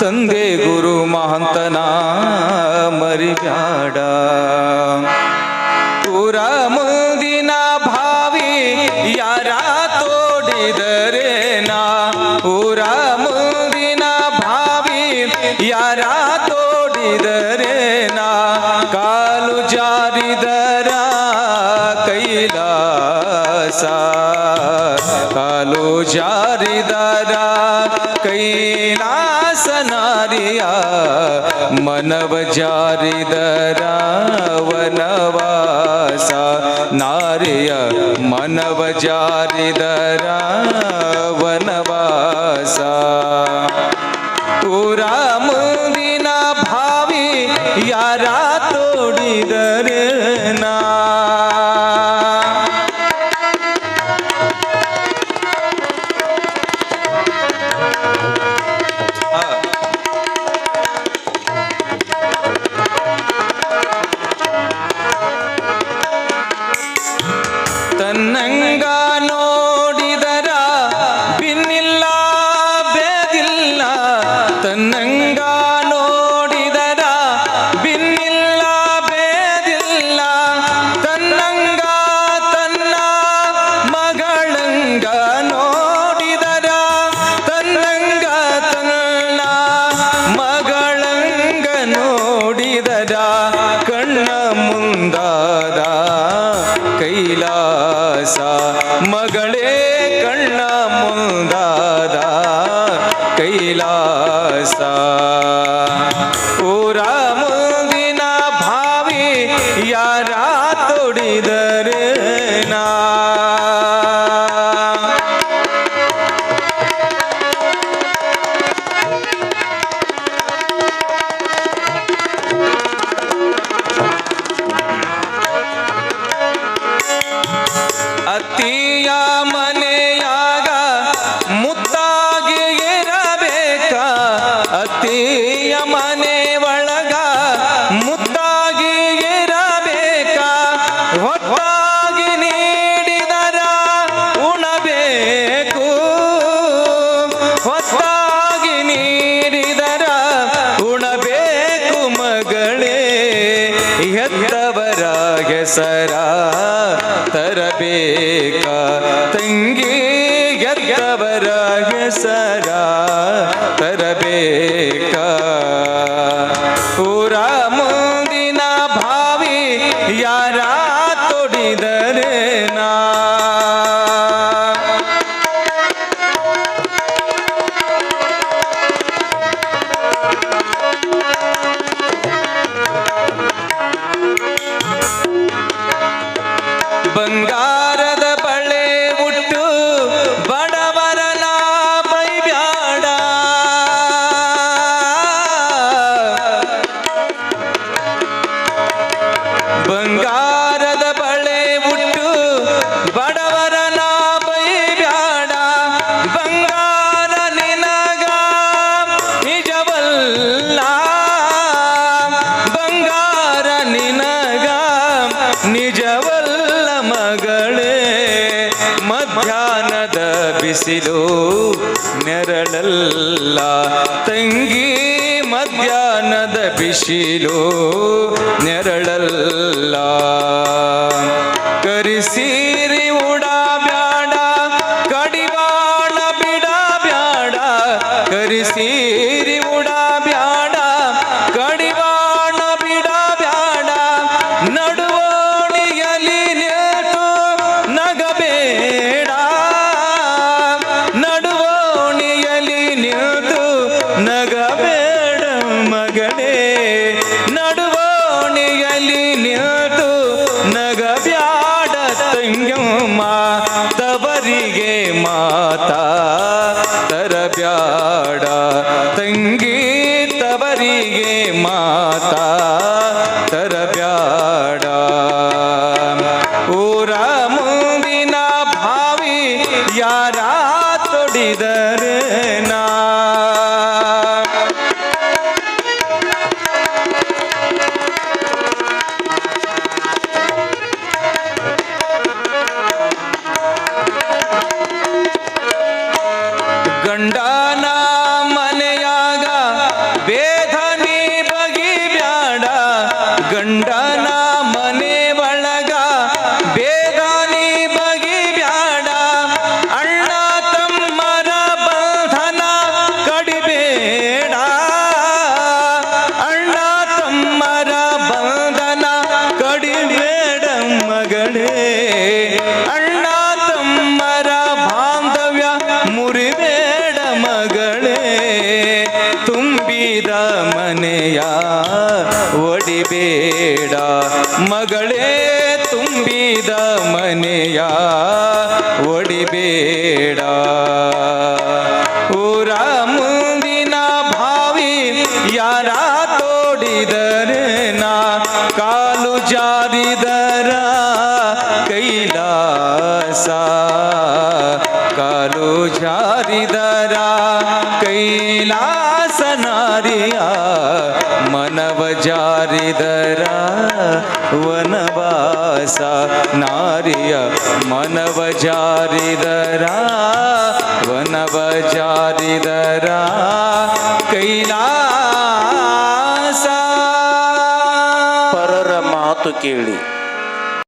ತಂದೆ ಗುರು ಮಹಂತನ ಮರಿಬ್ಯಾಡ. ಮನವ ಜಾರಿದರ ವನವಾಸ ನಾರಿಯ ಮನವ ಜಾರಿದರ ವನವಾಸ ಪುರ ಮುಂದಿನ ಭಾವಿ ಯಾರ ತೋಡಿದರೆ? ಕಣ್ಣ ಮುಂದಾದ ಕೈಲಾಸ ಮಗಳೇ. ಹೊತ್ತಾಗಿ ನೀಡಿದರ ಉಣಬೇಕು. ಹೊತ್ತಾಗಿ ನೀಡಿದರ ಉಣಬೇಕು ಮಗಳೇ. ಹೆತ್ತವರ ಹೆಸರ ತರಬೇಕ. ತಂಗಿ ಎದ್ದವರ ಹೆಸರ ತರಬೇಕ. ಬಿಸಿಲು ನೆರಳಲ್ಲ. ತಂಗಿ ಮಧ್ಯಾಹ್ನದ ಬಿಸಿಲು ನೆರಳಲ್ಲ. ಕರಿಸೀರಿ ಉಡಬ್ಯಾಡ ಕಡಿವಾಣ ಬಿಡ ಬ್ಯಾಡ. ಉಡಬ್ಯಾಡ ನಗಬ್ಯಾಡ ತಂಗಮ್ಮ ತವರಿಗೆ ಮಾತಾ ತರಬ್ಯಾಡ. ತಂಗಿ ತವರಿಗೆ ಮಾತಾ ತರಬ್ಯಾಡ ಗಂಡನ ಮನೆಯಾಗ ಬೇಧನಿ ಬಗಿ ಬ್ಯಾಡ. ಗಂಡನ ಮನೆ ಒಳಗ ಬೇಧನಿ ಬಗಿ ಬ್ಯಾಡ. ಅಣ್ಣ ತಮ್ಮರ ಬಂಧನ ಕಡಿಬೇಡ. ಅಣ್ಣ ತಮ್ಮರ ಬಂಧನ ಕಡಿಬೇಡ ಮಗಳೇ. ಅಣ್ಣ ಒಡಿಬೇಡ ಮಗಳೇ ತುಂಬಿದ ಮನೆಯ ಒಡಿಬೇಡ ಊರ ಮುಂದಿನ ಭಾವಿ ಯಾರ ತೋಡಿದರೆ ನಾ? ಕಾಲು ಜಾರಿದರ ಕೈಲಾಸ. ಕಾಲು ಜಾರಿದರ ಕೈಲಾಸ ನಾರಿಯ ಮನವ ಜಾರಿದರ ವನವಾಸ ನಾರಿಯ ಮನವ ಜಾರಿದರ ವನವ ಜಾರಿದರ ಕೈಲಾಸ ಪರರ ಮಾತು ಕೇಳಿ.